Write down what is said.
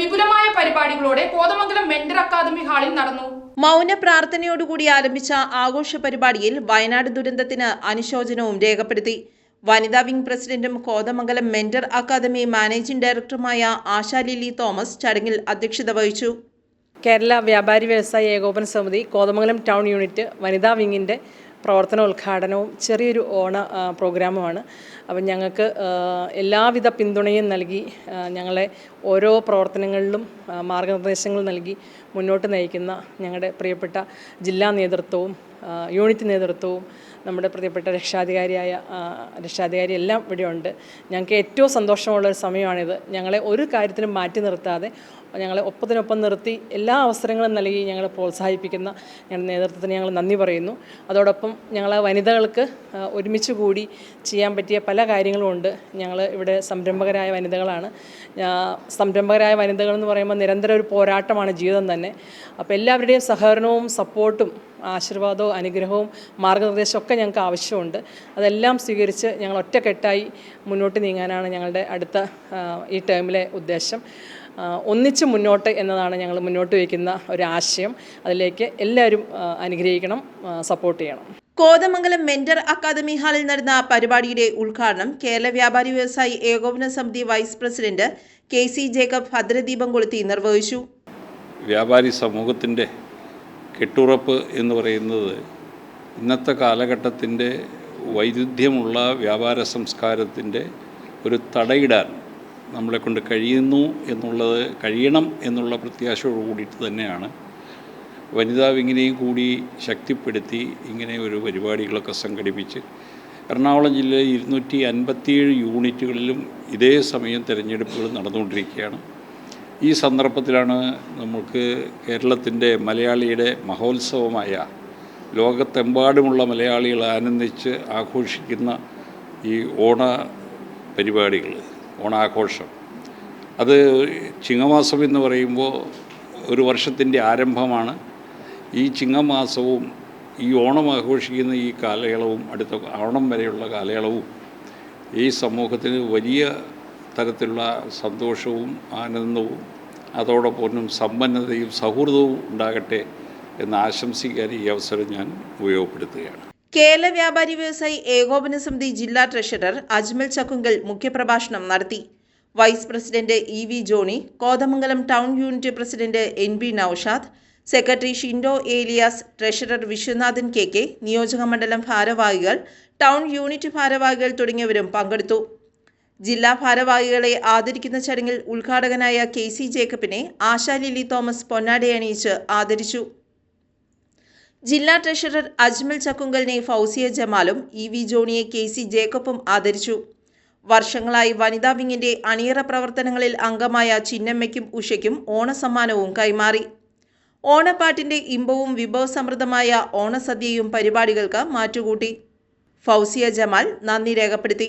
വിപുലമായ പരിപാടികളോടെ Kothamangalam mentor academy ഹാളിൽ നടന്നു. മൗന പ്രാർത്ഥനയോടുകൂടി ആരംഭിച്ച ആഘോഷ പരിപാടിയിൽ വയനാട് ദുരന്തത്തിന് അനുശോചനവും രേഖപ്പെടുത്തി. വനിതാ വിംഗ് പ്രസിഡന്റും കോതമംഗലം മെന്റർ അക്കാദമി മാനേജിംഗ് ഡയറക്ടറുമായ ആശാ ലിലി തോമസ് ചടങ്ങിൽ അധ്യക്ഷത വഹിച്ചു. കേരള വ്യാപാരി വ്യവസായ ഏകോപന സമിതി കോതമംഗലം ടൗൺ യൂണിറ്റ് വനിതാ വിങ്ങിന്റെ പ്രവർത്തന ഉദ്ഘാടനവും ചെറിയൊരു ഓണ പ്രോഗ്രാമുമാണ്. അപ്പം ഞങ്ങൾക്ക് എല്ലാവിധ പിന്തുണയും നൽകി ഞങ്ങളെ ഓരോ പ്രവർത്തനങ്ങളിലും മാർഗനിർദ്ദേശങ്ങൾ നൽകി മുന്നോട്ട് നയിക്കുന്ന ഞങ്ങളുടെ പ്രിയപ്പെട്ട ജില്ലാ നേതൃത്വവും യൂണിറ്റ് നേതൃത്വവും നമ്മുടെ പ്രിയപ്പെട്ട രക്ഷാധികാരിയായ രക്ഷാധികാരി എല്ലാം ഇവിടെയുണ്ട് ഞങ്ങൾക്ക് ഏറ്റവും സന്തോഷമുള്ള ഒരു സമയമാണിത്. ഞങ്ങളെ ഒരു കാര്യത്തിനും മാറ്റി നിർത്താതെ ഞങ്ങളെ ഒപ്പത്തിനൊപ്പം നിർത്തി എല്ലാ അവസരങ്ങളും നൽകി ഞങ്ങളെ പ്രോത്സാഹിപ്പിക്കുന്ന ഞങ്ങളുടെ നേതൃത്വത്തിന് ഞങ്ങൾ നന്ദി പറയുന്നു. അതോടൊപ്പം ഞങ്ങളെ വനിതകൾക്ക് ഒരുമിച്ച് കൂടി ചെയ്യാൻ പറ്റിയ പല കാര്യങ്ങളും ഉണ്ട്. ഞങ്ങൾ ഇവിടെ സംരംഭകരായ വനിതകളാണ്. സംരംഭകരായ വനിതകൾ എന്ന് പറയുമ്പോൾ നിരന്തര ഒരു പോരാട്ടമാണ് ജീവിതം തന്നെ. അപ്പോൾ എല്ലാവരുടെയും സഹകരണവും സപ്പോർട്ടും ആശീർവാദവും അനുഗ്രഹവും മാർഗനിർദ്ദേശവും ഒക്കെ ഞങ്ങൾക്ക് ആവശ്യമുണ്ട്. അതെല്ലാം സ്വീകരിച്ച് ഞങ്ങൾ ഒറ്റക്കെട്ടായി മുന്നോട്ട് നീങ്ങാനാണ് ഞങ്ങളുടെ അടുത്ത ഈ ടേമിലെ ഉദ്ദേശം. ഒന്നിച്ച് മുന്നോട്ട് എന്നതാണ് ഞങ്ങൾ മുന്നോട്ട് വയ്ക്കുന്ന ഒരു ആശയം. അതിലേക്ക് എല്ലാവരും അനുഗ്രഹിക്കണം സപ്പോർട്ട് ചെയ്യണം. കോതമംഗലം മെന്റർ അക്കാദമി ഹാളിൽ നടന്ന പരിപാടിയുടെ ഉദ്ഘാടനം കേരള വ്യാപാരി വ്യവസായി ഏകോപന സമിതി vice president K C Jacob ഭദ്രദീപം കൊളുത്തി നിർവഹിച്ചു. വ്യാപാരി സമൂഹത്തിന്റെ കെട്ടുറപ്പ് എന്ന് പറയുന്നത് ഇന്നത്തെ കാലഘട്ടത്തിന്റെ വൈരുദ്ധ്യമുള്ള വ്യാപാര സംസ്കാരത്തിന്റെ ഒരു തടയിടാൻ നമ്മളെ കൊണ്ട് കഴിയുന്നു എന്നുള്ളത് കഴിയണം എന്നുള്ള പ്രത്യാശയോട് കൂടിയിട്ട് തന്നെയാണ്. വനിതാ വിങ്ങിനെയും കൂടി ശക്തിപ്പെടുത്തി ഇങ്ങനെ ഒരു പരിപാടികളൊക്കെ സംഘടിപ്പിച്ച്. എറണാകുളം ജില്ലയിൽ ഇരുന്നൂറ്റി അൻപത്തിയേഴ് യൂണിറ്റുകളിലും ഇതേ സമയം തിരഞ്ഞെടുപ്പുകൾ നടന്നുകൊണ്ടിരിക്കുകയാണ്. ഈ സന്ദർഭത്തിലാണ് നമുക്ക് കേരളത്തിന്റെ മലയാളിയുടെ മഹോത്സവമായ ലോകത്തെമ്പാടുമുള്ള മലയാളികൾ ആനന്ദിച്ച് ആഘോഷിക്കുന്ന ഈ ഓണ പരിപാടികൾ ഓണാഘോഷം. അത് ചിങ്ങമാസം എന്ന് പറയുമ്പോൾ ഒരു വർഷത്തിന്റെ ആരംഭമാണ്. ഈ ചിങ്ങമാസവും ഈ ഓണം ആഘോഷിക്കുന്ന ഈ കാലയളവും അടുത്ത ഓണം വരെയുള്ള കാലയളവും ഈ സമൂഹത്തിന് വലിയ തരത്തിലുള്ള സന്തോഷവും ആനന്ദവും അതോടൊപ്പം സമ്പന്നതയും സൗഹൃദവും ഉണ്ടാകട്ടെ എന്ന് ആശംസിക്കാൻ ഈ അവസരം ഞാൻ ഉപയോഗപ്പെടുത്തുകയാണ്. കേരള വ്യാപാരി വ്യവസായി ഏകോപന സമിതി ജില്ലാ ട്രഷറർ അജ്മൽ ചക്കുങ്കൽ മുഖ്യപ്രഭാഷണം നടത്തി. Vice president E V Johnny Kothamangalam town unit president N B Noushad secretary Shindo Elias treasurer Viswanathan K K നിയോജക മണ്ഡലം ഭാരവാഹികൾ ടൗൺ യൂണിറ്റ് ഭാരവാഹികൾ തുടങ്ങിയവരും പങ്കെടുത്തു. ജില്ലാ ഭാരവാഹികളെ ആദരിക്കുന്ന ചടങ്ങിൽ ഉദ്ഘാടകനായ കെ സി ജേക്കബിനെ ആശാ ലിലി തോമസ് പൊന്നാടയണിയിച്ച് ആദരിച്ചു. ജില്ലാ ട്രഷറർ അജ്മൽ ചക്കുങ്കലിനെ ഫൗസിയ ജമാലും ഇ വി ജോണിയെ കെ സി ജേക്കബും ആദരിച്ചു. വർഷങ്ങളായി വനിതാ വിങ്ങിന്റെ അണിയറ പ്രവർത്തനങ്ങളിൽ അംഗമായ ചിന്നമ്മയ്ക്കും ഉഷയ്ക്കും ഓണസമ്മാനവും കൈമാറി. ഓണപ്പാട്ടിന്റെ ഇമ്പവും വിഭവസമൃദ്ധമായ ഓണസദ്യയും പരിപാടികൾക്ക് മാറ്റുകൂട്ടി. ഫൗസിയ ജമാൽ നന്ദി രേഖപ്പെടുത്തി.